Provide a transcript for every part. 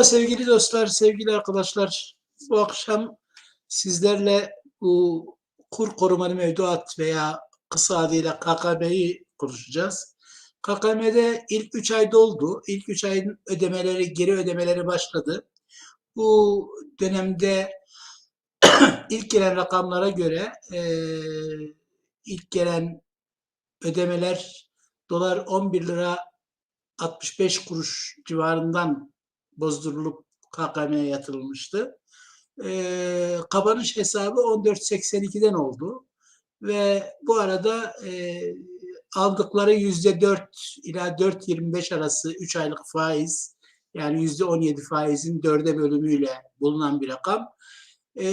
Merhaba sevgili dostlar, sevgili arkadaşlar. Bu akşam sizlerle bu kur korumalı mevduat veya kısa adıyla KKM'yi konuşacağız. KKM'de ilk 3 ay doldu. İlk 3 ayın ödemeleri, geri ödemeleri başladı. Bu dönemde ilk gelen rakamlara göre eee, ilk gelen ödemeler dolar 11 lira 65 kuruş civarından bozdurulup KKM'ye yatırılmıştı. Ee, kapanış hesabı 14.82'den oldu ve bu arada e, aldıkları %4 ila 4.25 arası 3 aylık faiz yani %17 faizin dörde bölümüyle bulunan bir rakam. Ee,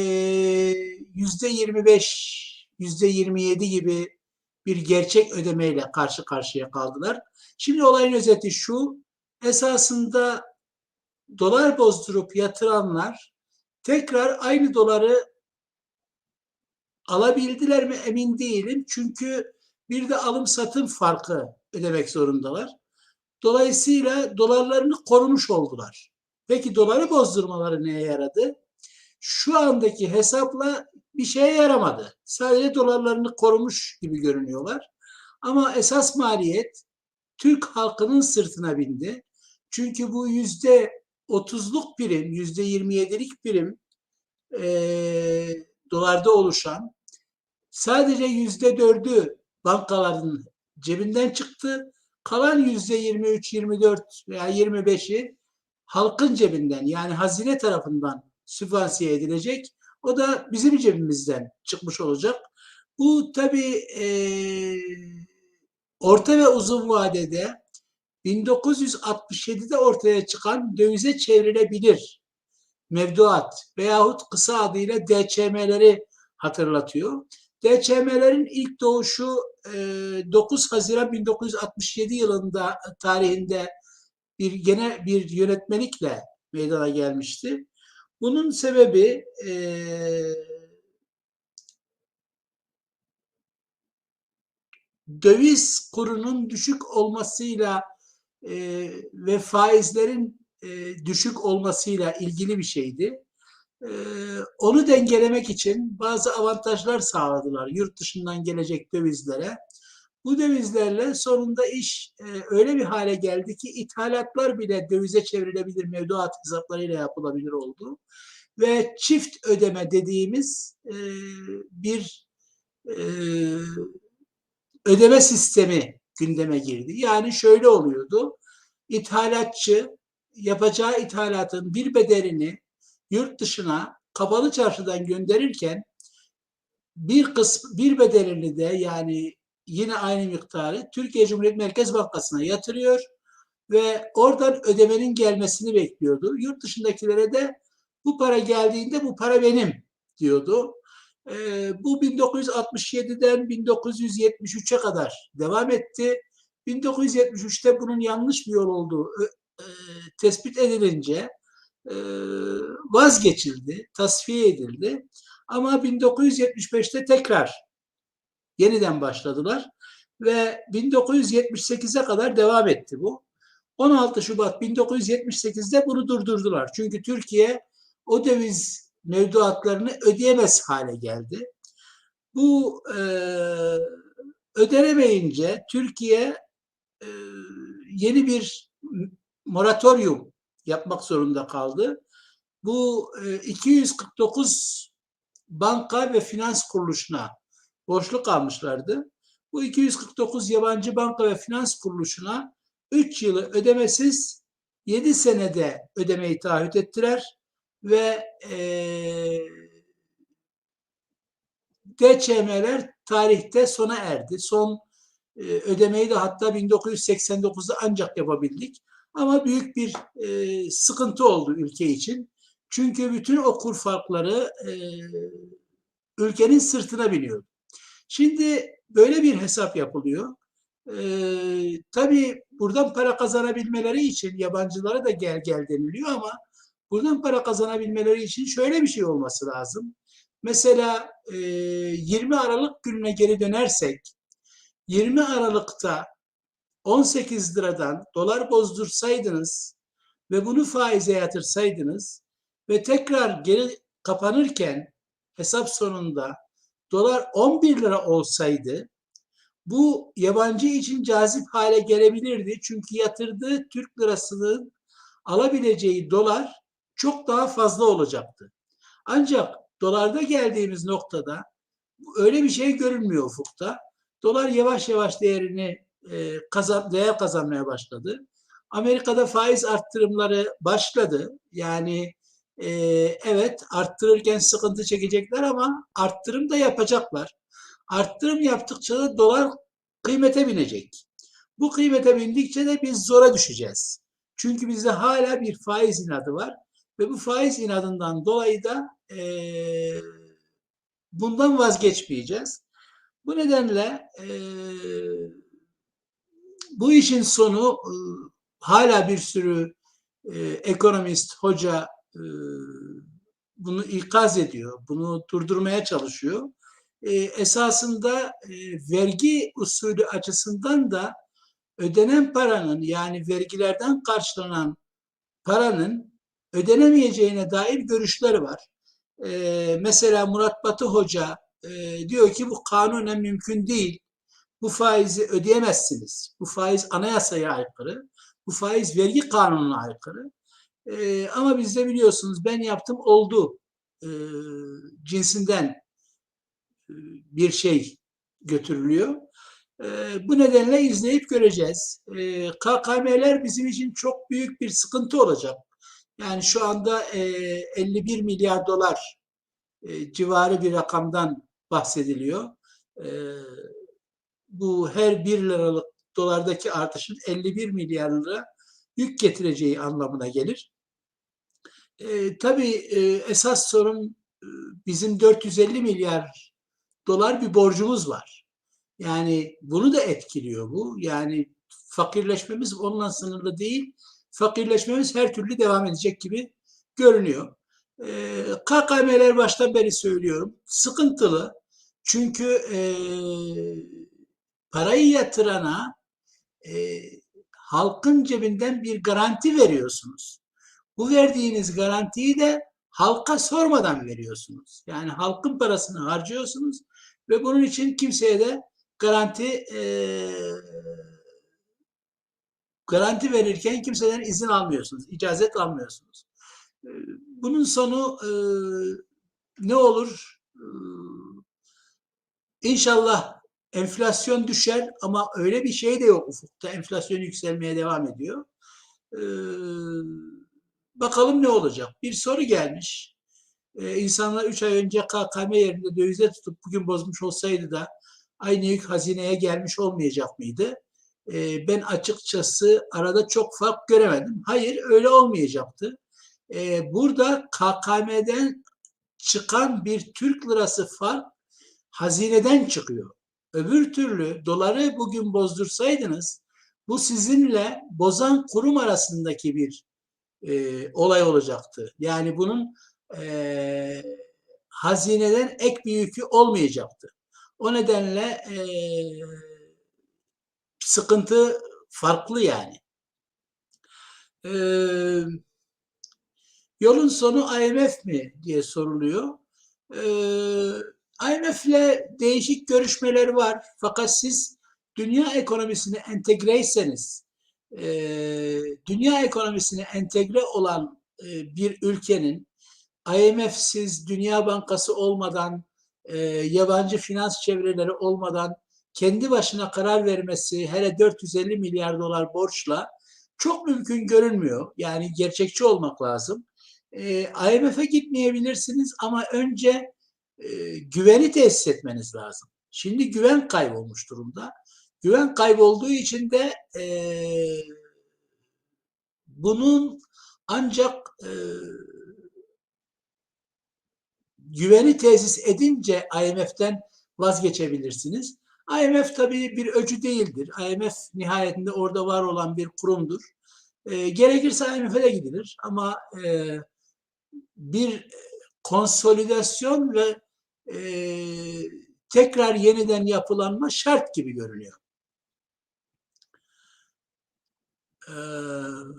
%25, %27 gibi bir gerçek ödemeyle karşı karşıya kaldılar. Şimdi olayın özeti şu, esasında dolar bozdurup yatıranlar tekrar aynı doları alabildiler mi emin değilim. Çünkü bir de alım satım farkı ödemek zorundalar. Dolayısıyla dolarlarını korumuş oldular. Peki doları bozdurmaları neye yaradı? Şu andaki hesapla bir şeye yaramadı. Sadece dolarlarını korumuş gibi görünüyorlar. Ama esas maliyet Türk halkının sırtına bindi. Çünkü bu yüzde 30'luk prim, yüzde 27'lik prim e, dolarda oluşan sadece yüzde 4'ü bankaların cebinden çıktı. Kalan yüzde 23, 24 veya 25'i halkın cebinden yani hazine tarafından sübvansiye edilecek. O da bizim cebimizden çıkmış olacak. Bu tabii e, orta ve uzun vadede 1967'de ortaya çıkan dövize çevrilebilir mevduat veyahut kısa adıyla DÇM'leri hatırlatıyor. DÇM'lerin ilk doğuşu 9 Haziran 1967 yılında tarihinde bir gene bir yönetmelikle meydana gelmişti. Bunun sebebi e, döviz kurunun düşük olmasıyla e, ve faizlerin e, düşük olmasıyla ilgili bir şeydi. E, onu dengelemek için bazı avantajlar sağladılar yurt dışından gelecek dövizlere. Bu dövizlerle sonunda iş e, öyle bir hale geldi ki ithalatlar bile dövize çevrilebilir mevduat hesaplarıyla yapılabilir oldu. Ve çift ödeme dediğimiz e, bir e, ödeme sistemi gündeme girdi. Yani şöyle oluyordu. İthalatçı yapacağı ithalatın bir bedelini yurt dışına kapalı çarşıdan gönderirken bir kısmı bir bedelini de yani yine aynı miktarı Türkiye Cumhuriyet Merkez Bankası'na yatırıyor ve oradan ödemenin gelmesini bekliyordu. Yurt dışındakilere de bu para geldiğinde bu para benim diyordu. Ee, bu 1967'den 1973'e kadar devam etti. 1973'te bunun yanlış bir yol olduğu e, tespit edilince e, vazgeçildi, tasfiye edildi. Ama 1975'te tekrar yeniden başladılar ve 1978'e kadar devam etti bu. 16 Şubat 1978'de bunu durdurdular. Çünkü Türkiye o döviz mevduatlarını ödeyemez hale geldi. Bu e, ödenemeyince Türkiye e, yeni bir moratorium yapmak zorunda kaldı. Bu e, 249 banka ve finans kuruluşuna borçlu kalmışlardı. Bu 249 yabancı banka ve finans kuruluşuna 3 yılı ödemesiz 7 senede ödemeyi taahhüt ettiler ve e, DÇM'ler tarihte sona erdi. Son e, ödemeyi de hatta 1989'da ancak yapabildik. Ama büyük bir e, sıkıntı oldu ülke için. Çünkü bütün o kur farkları e, ülkenin sırtına biniyor. Şimdi böyle bir hesap yapılıyor. Ee, tabii buradan para kazanabilmeleri için yabancılara da gel gel deniliyor ama buradan para kazanabilmeleri için şöyle bir şey olması lazım. Mesela e, 20 Aralık gününe geri dönersek 20 Aralık'ta 18 liradan dolar bozdursaydınız ve bunu faize yatırsaydınız ve tekrar geri kapanırken hesap sonunda dolar 11 lira olsaydı bu yabancı için cazip hale gelebilirdi. Çünkü yatırdığı Türk lirasının alabileceği dolar çok daha fazla olacaktı. Ancak dolarda geldiğimiz noktada öyle bir şey görünmüyor ufukta. Dolar yavaş yavaş değerini e, kazan, değer kazanmaya başladı. Amerika'da faiz arttırımları başladı. Yani e, evet arttırırken sıkıntı çekecekler ama arttırım da yapacaklar. Arttırım yaptıkça da dolar kıymete binecek. Bu kıymete bindikçe de biz zora düşeceğiz. Çünkü bizde hala bir faiz inadı var ve bu faiz inadından dolayı da e, bundan vazgeçmeyeceğiz. Bu nedenle e, bu işin sonu e, hala bir sürü e, ekonomist, hoca e, bunu ikaz ediyor, bunu durdurmaya çalışıyor. E, esasında e, vergi usulü açısından da ödenen paranın yani vergilerden karşılanan paranın ödenemeyeceğine dair görüşleri var. E, mesela Murat Batı Hoca e, diyor ki bu kanunen mümkün değil. Bu faizi ödeyemezsiniz. Bu faiz anayasaya aykırı. Bu faiz vergi kanununa aykırı. E, ama bizde biliyorsunuz ben yaptım oldu e, cinsinden e, bir şey götürülüyor. E, bu nedenle izleyip göreceğiz. E, KKM'ler bizim için çok büyük bir sıkıntı olacak. Yani şu anda e, 51 milyar dolar e, civarı bir rakamdan bahsediliyor. E, bu her 1 liralık dolardaki artışın 51 milyar lira yük getireceği anlamına gelir. E, tabii e, esas sorun e, bizim 450 milyar dolar bir borcumuz var. Yani bunu da etkiliyor bu. Yani fakirleşmemiz onunla sınırlı değil. Fakirleşmemiz her türlü devam edecek gibi görünüyor. E, KKM'ler baştan beri söylüyorum. Sıkıntılı. Çünkü e, parayı yatırana e, halkın cebinden bir garanti veriyorsunuz. Bu verdiğiniz garantiyi de halka sormadan veriyorsunuz. Yani halkın parasını harcıyorsunuz ve bunun için kimseye de garanti e, garanti verirken kimseden izin almıyorsunuz, icazet almıyorsunuz. E, bunun sonu e, ne olur? E, inşallah enflasyon düşer ama öyle bir şey de yok ufukta. Enflasyon yükselmeye devam ediyor. Ee, bakalım ne olacak? Bir soru gelmiş. Ee, insanlar 3 ay önce KKM yerinde dövize tutup bugün bozmuş olsaydı da aynı yük hazineye gelmiş olmayacak mıydı? Ee, ben açıkçası arada çok fark göremedim. Hayır öyle olmayacaktı. Ee, burada KKM'den çıkan bir Türk lirası fark hazineden çıkıyor. Öbür türlü doları bugün bozdursaydınız bu sizinle bozan kurum arasındaki bir e, olay olacaktı. Yani bunun e, hazineden ek bir yükü olmayacaktı. O nedenle e, sıkıntı farklı yani. E, yolun sonu IMF mi diye soruluyor. E, IMF ile değişik görüşmeler var. Fakat siz dünya ekonomisine entegreyseniz, e, dünya ekonomisine entegre olan e, bir ülkenin IMF'siz, Dünya Bankası olmadan, e, yabancı finans çevreleri olmadan kendi başına karar vermesi, hele 450 milyar dolar borçla çok mümkün görünmüyor. Yani gerçekçi olmak lazım. E, IMF'e gitmeyebilirsiniz ama önce e, güveni tesis etmeniz lazım. Şimdi güven kaybolmuş durumda. Güven kaybolduğu için de e, bunun ancak e, güveni tesis edince IMF'den vazgeçebilirsiniz. IMF tabii bir öcü değildir. IMF nihayetinde orada var olan bir kurumdur. E, gerekirse IMF'e de gidilir ama e, bir konsolidasyon ve e, tekrar yeniden yapılanma şart gibi görünüyor. Ee,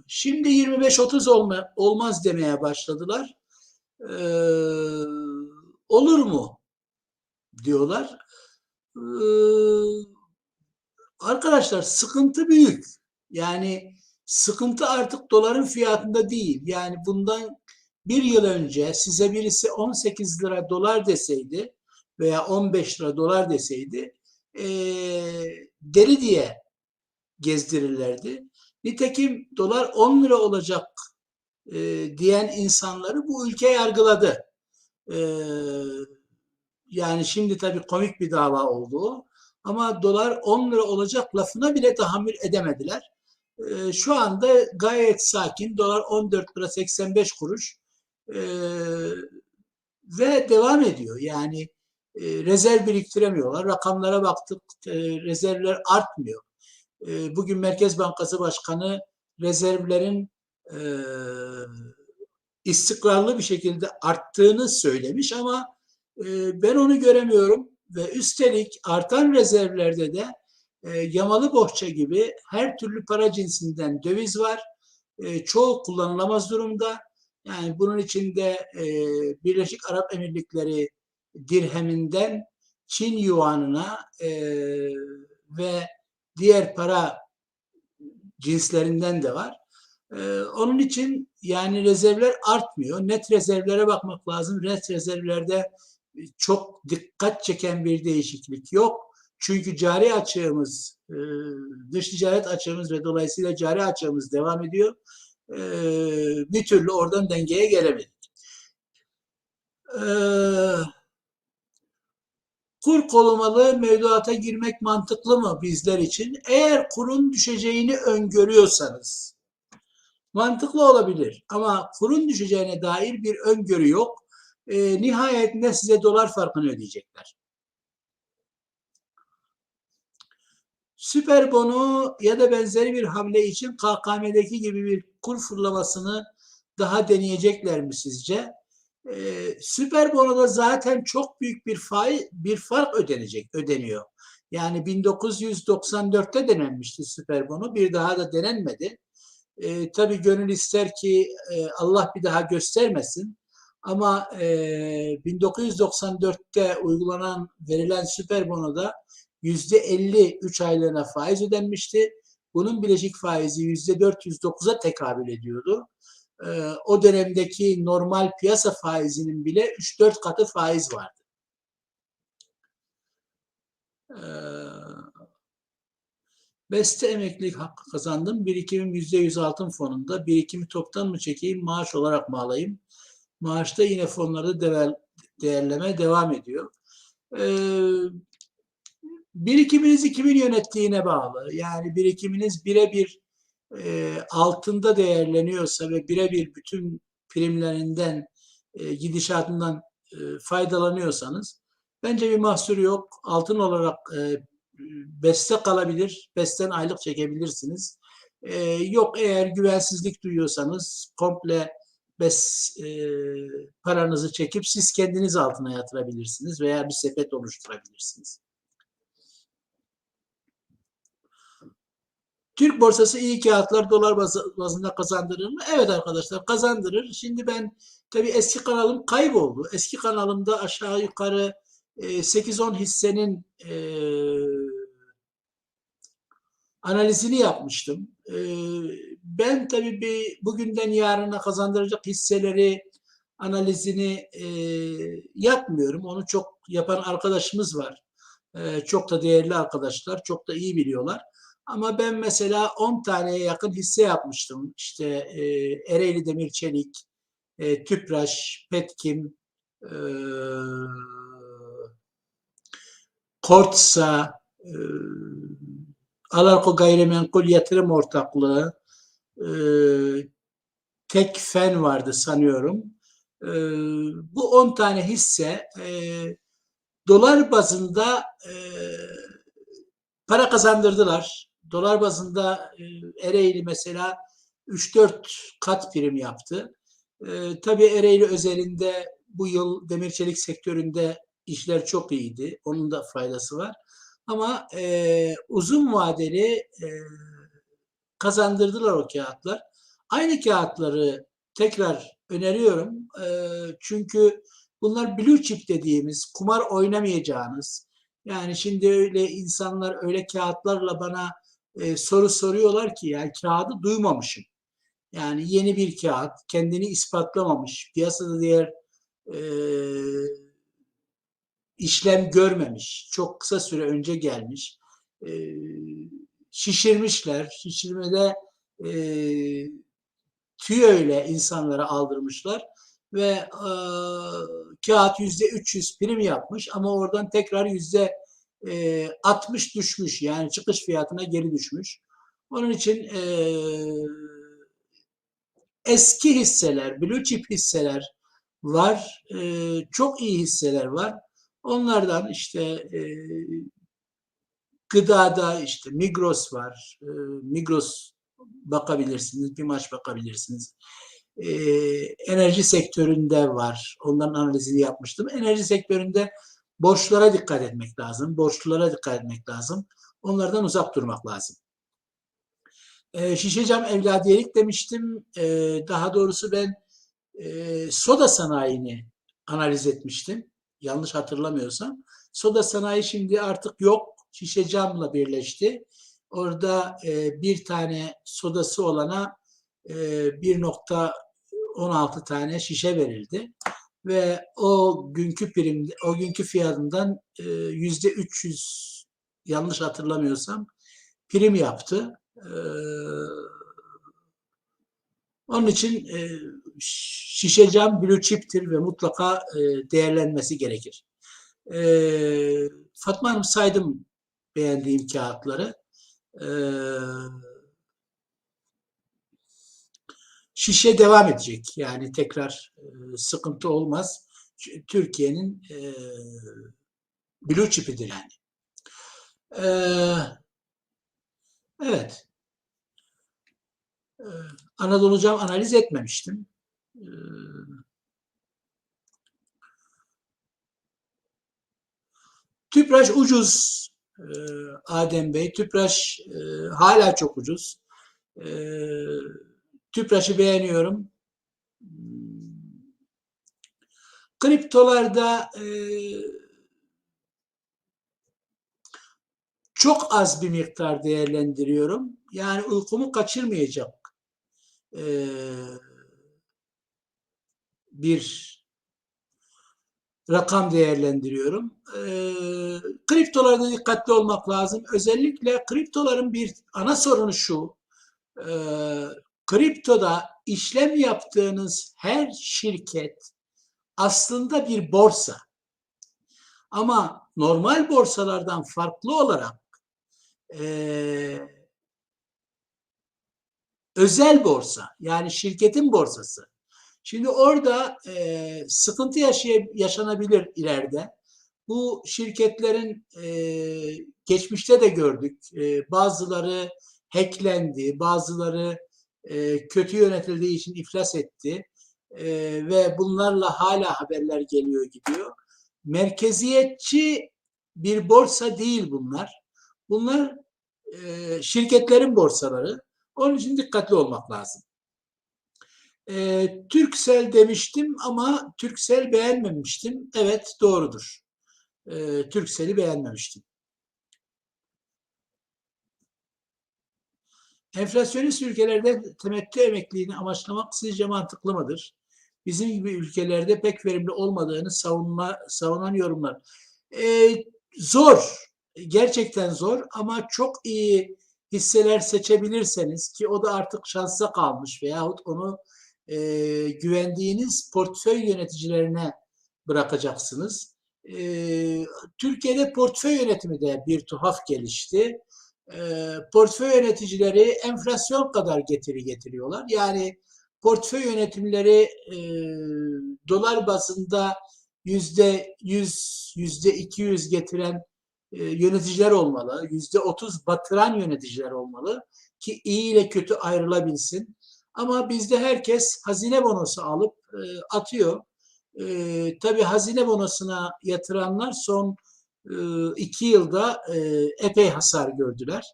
şimdi 25-30 olma, olmaz demeye başladılar. Ee, olur mu? diyorlar. Ee, arkadaşlar sıkıntı büyük. Yani sıkıntı artık doların fiyatında değil. Yani bundan bir yıl önce size birisi 18 lira dolar deseydi veya 15 lira dolar deseydi e, deli diye gezdirirlerdi. Nitekim dolar 10 lira olacak e, diyen insanları bu ülke yargıladı. E, yani şimdi tabii komik bir dava oldu. Ama dolar 10 lira olacak lafına bile tahammül edemediler. E, şu anda gayet sakin. Dolar 14 lira 85 kuruş. E, ve devam ediyor. Yani e, rezerv biriktiremiyorlar. Rakamlara baktık. E, rezervler artmıyor. E, bugün Merkez Bankası Başkanı rezervlerin e, istikrarlı bir şekilde arttığını söylemiş ama ben onu göremiyorum ve üstelik artan rezervlerde de e, yamalı bohça gibi her türlü para cinsinden döviz var. E, çoğu kullanılamaz durumda. Yani bunun içinde e, Birleşik Arap Emirlikleri dirheminden Çin yuanına ve diğer para cinslerinden de var. Ee, onun için yani rezervler artmıyor. Net rezervlere bakmak lazım. Net rezervlerde çok dikkat çeken bir değişiklik yok. Çünkü cari açığımız, e, dış ticaret açığımız ve dolayısıyla cari açığımız devam ediyor. E, bir türlü oradan dengeye gelemedik. Eee kur korumalı mevduata girmek mantıklı mı bizler için? Eğer kurun düşeceğini öngörüyorsanız mantıklı olabilir. Ama kurun düşeceğine dair bir öngörü yok. E, nihayetinde size dolar farkını ödeyecekler. Süper bonu ya da benzeri bir hamle için KKM'deki gibi bir kur fırlamasını daha deneyecekler mi sizce? e, süper bonoda zaten çok büyük bir faiz bir fark ödenecek ödeniyor. Yani 1994'te denenmişti süper bono. Bir daha da denenmedi. E, tabii gönül ister ki e, Allah bir daha göstermesin. Ama e, 1994'te uygulanan verilen süper bonoda %50 3 aylığına faiz ödenmişti. Bunun bileşik faizi %409'a tekabül ediyordu. Ee, o dönemdeki normal piyasa faizinin bile 3-4 katı faiz vardı. Ee, Beste emeklilik hakkı kazandım. Birikimim %100 altın fonunda. Birikimi toptan mı çekeyim, maaş olarak mı alayım? Maaşta yine fonlarda değerleme devam ediyor. Ee, birikiminizi kimin yönettiğine bağlı. Yani birikiminiz birebir e, altında değerleniyorsa ve birebir bütün primlerinden e, gidişatından e, faydalanıyorsanız bence bir mahsur yok. Altın olarak e, beste kalabilir, besten aylık çekebilirsiniz. E, yok eğer güvensizlik duyuyorsanız komple bes e, paranızı çekip siz kendiniz altına yatırabilirsiniz veya bir sepet oluşturabilirsiniz. Türk borsası iyi kağıtlar dolar bazında kazandırır mı? Evet arkadaşlar kazandırır. Şimdi ben tabii eski kanalım kayboldu. Eski kanalımda aşağı yukarı 8-10 e, hissenin e, analizini yapmıştım. E, ben tabii bir bugünden yarına kazandıracak hisseleri analizini e, yapmıyorum. Onu çok yapan arkadaşımız var. E, çok da değerli arkadaşlar, çok da iyi biliyorlar. Ama ben mesela 10 taneye yakın hisse yapmıştım. İşte e, Ereğli Demir Çelik, e, Tüpraş, Petkim, e, Kortsa, e, Alarko Gayrimenkul Yatırım Ortaklığı, e, Tekfen vardı sanıyorum. E, bu 10 tane hisse e, dolar bazında e, para kazandırdılar dolar bazında e, Ereğli mesela 3-4 kat prim yaptı. E, tabii Ereğli özelinde bu yıl demir çelik sektöründe işler çok iyiydi. Onun da faydası var. Ama e, uzun vadeli e, kazandırdılar o kağıtlar. Aynı kağıtları tekrar öneriyorum. E, çünkü bunlar blue chip dediğimiz kumar oynamayacağınız yani şimdi öyle insanlar öyle kağıtlarla bana e, soru soruyorlar ki yani kağıdı duymamışım. Yani yeni bir kağıt kendini ispatlamamış. Piyasada diğer e, işlem görmemiş. Çok kısa süre önce gelmiş. E, şişirmişler. Şişirmede e, tüyoyla insanlara aldırmışlar ve e, kağıt yüzde 300 prim yapmış ama oradan tekrar yüzde e, 60 düşmüş yani çıkış fiyatına geri düşmüş. Onun için e, eski hisseler, blue chip hisseler var, e, çok iyi hisseler var. Onlardan işte e, gıdada işte Migros var, e, Migros bakabilirsiniz, bir maç bakabilirsiniz e, enerji sektöründe var. Onların analizini yapmıştım. Enerji sektöründe borçlara dikkat etmek lazım. Borçlulara dikkat etmek lazım. Onlardan uzak durmak lazım. E, şişe cam evladiyelik demiştim. E, daha doğrusu ben e, soda sanayini analiz etmiştim. Yanlış hatırlamıyorsam. Soda sanayi şimdi artık yok. Şişe camla birleşti. Orada e, bir tane sodası olana e, 1.16 tane şişe verildi ve o günkü prim o günkü fiyatından e, yüzde 300 yanlış hatırlamıyorsam prim yaptı. E, onun için e, şişe cam blue chip'tir ve mutlaka e, değerlenmesi gerekir. E, Fatma Hanım saydım beğendiğim kağıtları. E, şişe devam edecek. Yani tekrar e, sıkıntı olmaz. Türkiye'nin e, blue chip'idir yani. E, evet. E, Anadolu Cam analiz etmemiştim. Tüpraş ucuz Adem Bey. Tüpraş e, hala çok ucuz. E, Tüpraş'ı beğeniyorum. Kriptolarda e, çok az bir miktar değerlendiriyorum. Yani uykumu kaçırmayacak e, bir rakam değerlendiriyorum. E, kriptolarda dikkatli olmak lazım. Özellikle kriptoların bir ana sorunu şu. E, kriptoda işlem yaptığınız her şirket aslında bir borsa. Ama normal borsalardan farklı olarak e, özel borsa yani şirketin borsası. Şimdi orada e, sıkıntı yaşanabilir ileride. Bu şirketlerin e, geçmişte de gördük. E, bazıları hacklendi, bazıları e, kötü yönetildiği için iflas etti e, ve bunlarla hala haberler geliyor gidiyor. Merkeziyetçi bir borsa değil bunlar. Bunlar e, şirketlerin borsaları. Onun için dikkatli olmak lazım. E, Türksel demiştim ama Türksel beğenmemiştim. Evet doğrudur. E, Türksel'i beğenmemiştim. Enflasyonist ülkelerde temettü emekliliğini amaçlamak sizce mantıklı mıdır? Bizim gibi ülkelerde pek verimli olmadığını savunma, savunan yorumlar. Ee, zor, gerçekten zor ama çok iyi hisseler seçebilirseniz ki o da artık şansa kalmış veyahut onu e, güvendiğiniz portföy yöneticilerine bırakacaksınız. E, Türkiye'de portföy yönetimi de bir tuhaf gelişti e, portföy yöneticileri enflasyon kadar getiri getiriyorlar. Yani portföy yönetimleri e, dolar bazında yüzde yüz, yüzde iki yüz getiren e, yöneticiler olmalı. Yüzde otuz batıran yöneticiler olmalı ki iyi ile kötü ayrılabilsin. Ama bizde herkes hazine bonosu alıp e, atıyor. E, tabii hazine bonosuna yatıranlar son e, iki yılda e, epey hasar gördüler.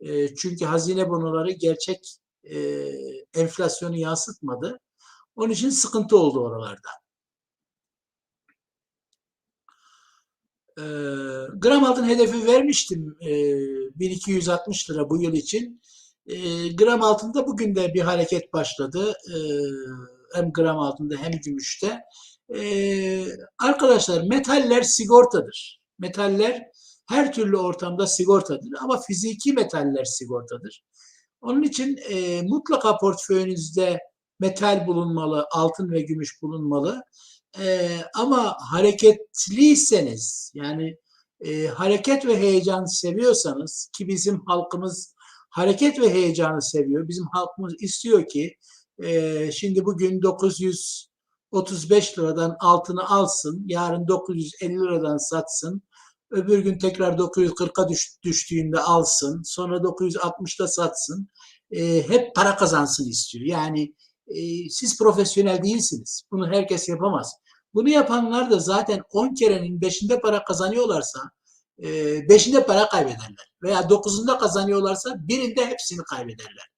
E, çünkü hazine bonoları gerçek e, enflasyonu yansıtmadı. Onun için sıkıntı oldu oralarda. E, gram altın hedefi vermiştim e, 1260 lira bu yıl için. E, gram altında bugün de bir hareket başladı. E, hem gram altında hem gümüşte. E, arkadaşlar metaller sigortadır. Metaller her türlü ortamda sigortadır ama fiziki metaller sigortadır. Onun için e, mutlaka portföyünüzde metal bulunmalı, altın ve gümüş bulunmalı. E, ama hareketliyseniz yani e, hareket ve heyecan seviyorsanız ki bizim halkımız hareket ve heyecanı seviyor. Bizim halkımız istiyor ki e, şimdi bugün 935 liradan altını alsın, yarın 950 liradan satsın, öbür gün tekrar 940'a düş, düştüğünde alsın, sonra 960'da satsın. E, hep para kazansın istiyor. Yani e, siz profesyonel değilsiniz. Bunu herkes yapamaz. Bunu yapanlar da zaten 10 kerenin 5'inde para kazanıyorlarsa 5'inde para kaybederler. Veya 9'unda kazanıyorlarsa birinde hepsini kaybederler.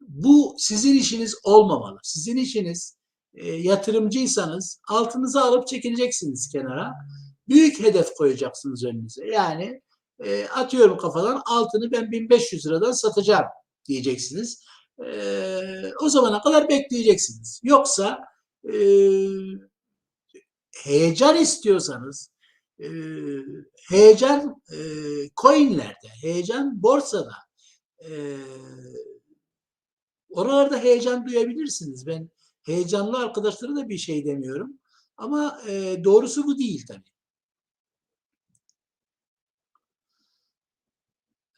Bu sizin işiniz olmamalı. Sizin işiniz e, yatırımcıysanız altınızı alıp çekileceksiniz kenara. Büyük hedef koyacaksınız önünüze. Yani e, atıyorum kafadan altını ben 1500 liradan satacağım diyeceksiniz. E, o zamana kadar bekleyeceksiniz. Yoksa e, heyecan istiyorsanız e, heyecan e, coinlerde, heyecan borsada e, oralarda heyecan duyabilirsiniz. Ben heyecanlı arkadaşlara da bir şey demiyorum. Ama e, doğrusu bu değil tabii.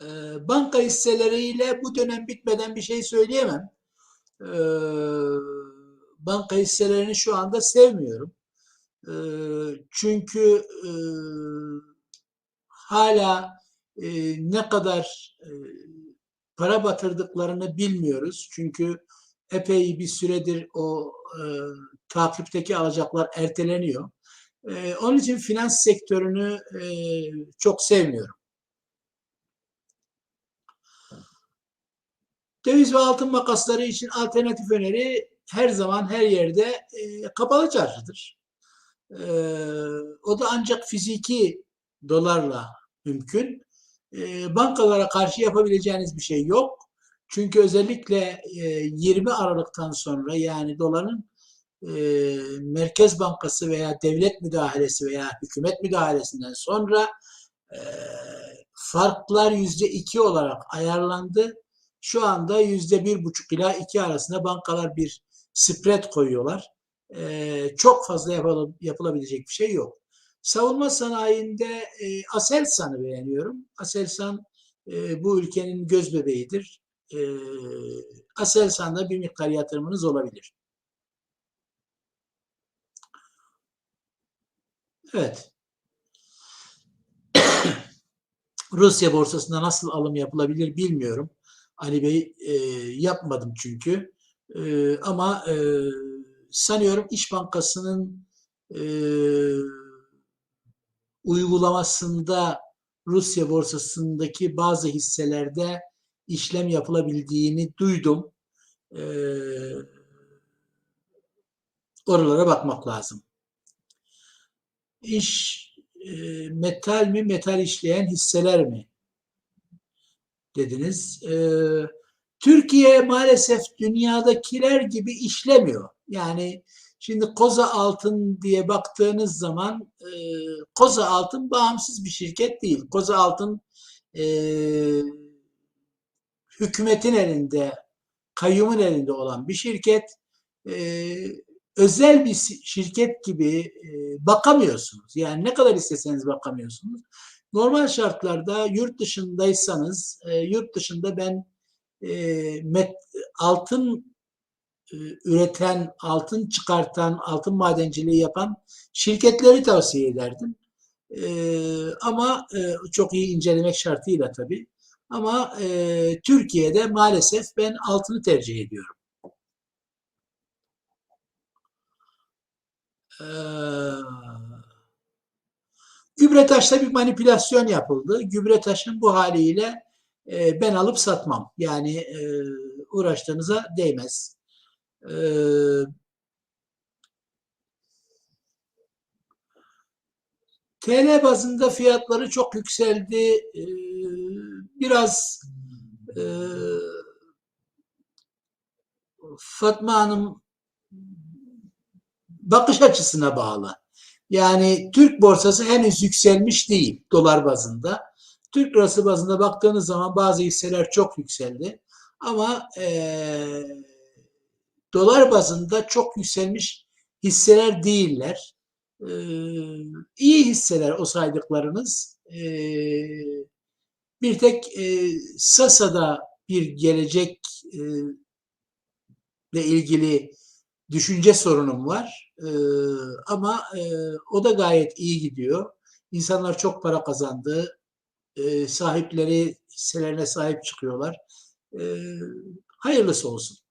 E, banka hisseleriyle bu dönem bitmeden bir şey söyleyemem. Banka hisselerini şu anda sevmiyorum. Çünkü e, hala e, ne kadar e, para batırdıklarını bilmiyoruz. Çünkü epey bir süredir o e, takipteki alacaklar erteleniyor. E, onun için finans sektörünü e, çok sevmiyorum. Döviz ve altın makasları için alternatif öneri her zaman her yerde e, kapalı çarşıdır. O da ancak fiziki dolarla mümkün. Bankalara karşı yapabileceğiniz bir şey yok. Çünkü özellikle e, 20 Aralık'tan sonra yani doların Merkez Bankası veya devlet müdahalesi veya hükümet müdahalesinden sonra farklar yüzde iki olarak ayarlandı. Şu anda yüzde bir buçuk ila iki arasında bankalar bir spread koyuyorlar. E, çok fazla yapılabilecek bir şey yok. Savunma sanayinde e, Aselsan'ı beğeniyorum. Aselsan e, bu ülkenin göz bebeğidir. E, Aselsan'da bir miktar yatırımınız olabilir. Evet. Rusya borsasında nasıl alım yapılabilir bilmiyorum. Ali Bey e, yapmadım çünkü. E, ama e, sanıyorum İş Bankası'nın e, uygulamasında Rusya borsasındaki bazı hisselerde işlem yapılabildiğini duydum. E, oralara bakmak lazım. İş e, metal mi, metal işleyen hisseler mi? dediniz. E, Türkiye maalesef dünyadakiler gibi işlemiyor. Yani şimdi Koza Altın diye baktığınız zaman e, Koza Altın bağımsız bir şirket değil. Koza Altın e, hükümetin elinde, kayyumun elinde olan bir şirket. E, özel bir şirket gibi e, bakamıyorsunuz. Yani ne kadar isteseniz bakamıyorsunuz. Normal şartlarda yurt dışındaysanız, e, yurt dışında ben e, met, altın üreten, altın çıkartan, altın madenciliği yapan şirketleri tavsiye ederdim. E, ama e, çok iyi incelemek şartıyla tabii. Ama e, Türkiye'de maalesef ben altını tercih ediyorum. Ee, Gübretaş'ta bir manipülasyon yapıldı. Gübretaş'ın bu haliyle e, ben alıp satmam. Yani e, uğraştığınıza değmez. E, TL bazında fiyatları çok yükseldi. E, biraz e, Fatma Hanım bakış açısına bağlı. Yani Türk borsası henüz yükselmiş değil dolar bazında. Türk lirası bazında baktığınız zaman bazı hisseler çok yükseldi. Ama e, dolar bazında çok yükselmiş hisseler değiller. E, iyi hisseler o saydıklarınız. E, bir tek e, Sasa'da bir gelecek e, ile ilgili düşünce sorunum var. E, ama e, o da gayet iyi gidiyor. İnsanlar çok para kazandı. E, sahipleri hisselerine sahip çıkıyorlar. E, hayırlısı olsun.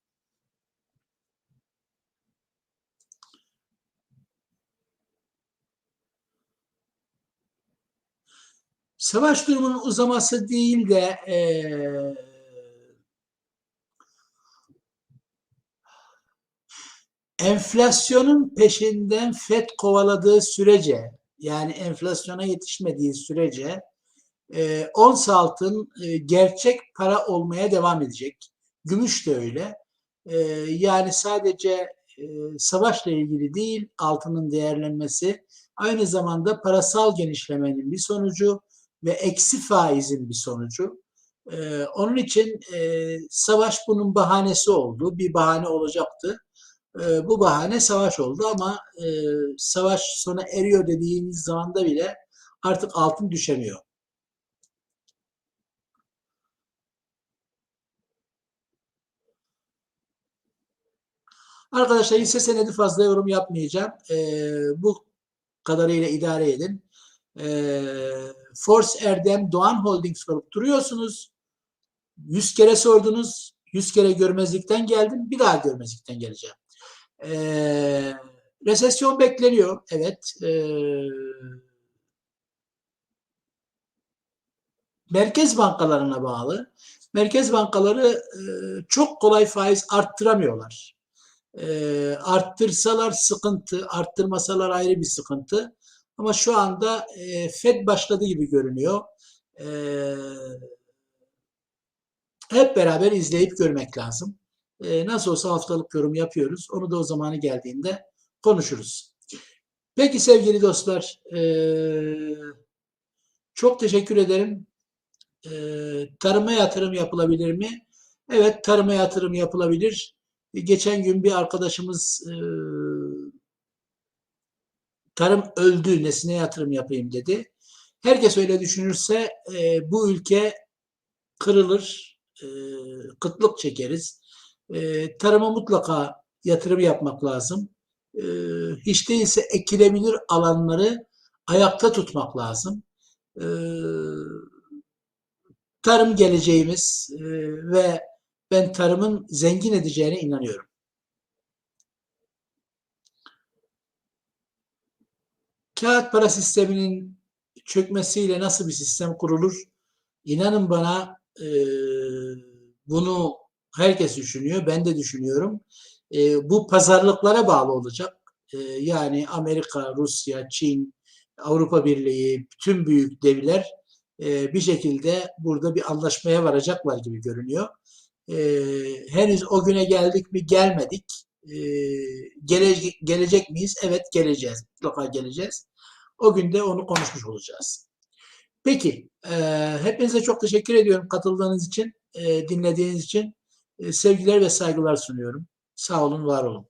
Savaş durumunun uzaması değil de e, enflasyonun peşinden FED kovaladığı sürece yani enflasyona yetişmediği sürece e, ons altın e, gerçek para olmaya devam edecek. Gümüş de öyle. E, yani sadece e, savaşla ilgili değil altının değerlenmesi aynı zamanda parasal genişlemenin bir sonucu ve eksi faizin bir sonucu. E, onun için e, savaş bunun bahanesi oldu. Bir bahane olacaktı. E, bu bahane savaş oldu ama e, savaş sona eriyor dediğiniz zaman da bile artık altın düşemiyor. Arkadaşlar hisse senedi fazla yorum yapmayacağım. E, bu kadarıyla idare edin. E, Force Erdem Doğan Holdings kurup duruyorsunuz. 100 kere sordunuz. 100 kere görmezlikten geldim. Bir daha görmezlikten geleceğim. E, resesyon bekleniyor. Evet. E, merkez bankalarına bağlı. Merkez bankaları e, çok kolay faiz arttıramıyorlar. E, arttırsalar sıkıntı, arttırmasalar ayrı bir sıkıntı. Ama şu anda e, Fed başladı gibi görünüyor. E, hep beraber izleyip görmek lazım. E, nasıl olsa haftalık yorum yapıyoruz. Onu da o zamanı geldiğinde konuşuruz. Peki sevgili dostlar, e, çok teşekkür ederim. E, tarıma yatırım yapılabilir mi? Evet, tarıma yatırım yapılabilir. Geçen gün bir arkadaşımız e, tarım öldü, nesine yatırım yapayım dedi. Herkes öyle düşünürse e, bu ülke kırılır, e, kıtlık çekeriz. E, tarıma mutlaka yatırım yapmak lazım. E, hiç değilse ekilebilir alanları ayakta tutmak lazım. E, tarım geleceğimiz e, ve ben tarımın zengin edeceğine inanıyorum. Kağıt para sisteminin çökmesiyle nasıl bir sistem kurulur? İnanın bana e, bunu herkes düşünüyor. Ben de düşünüyorum. E, bu pazarlıklara bağlı olacak. E, yani Amerika, Rusya, Çin, Avrupa Birliği, bütün büyük devler e, bir şekilde burada bir anlaşmaya varacaklar gibi görünüyor. E, henüz o güne geldik mi gelmedik. E, gele, gelecek miyiz? Evet geleceğiz. Mutlaka geleceğiz. O günde onu konuşmuş olacağız. Peki, e, hepinize çok teşekkür ediyorum katıldığınız için, e, dinlediğiniz için. E, sevgiler ve saygılar sunuyorum. Sağ olun, var olun.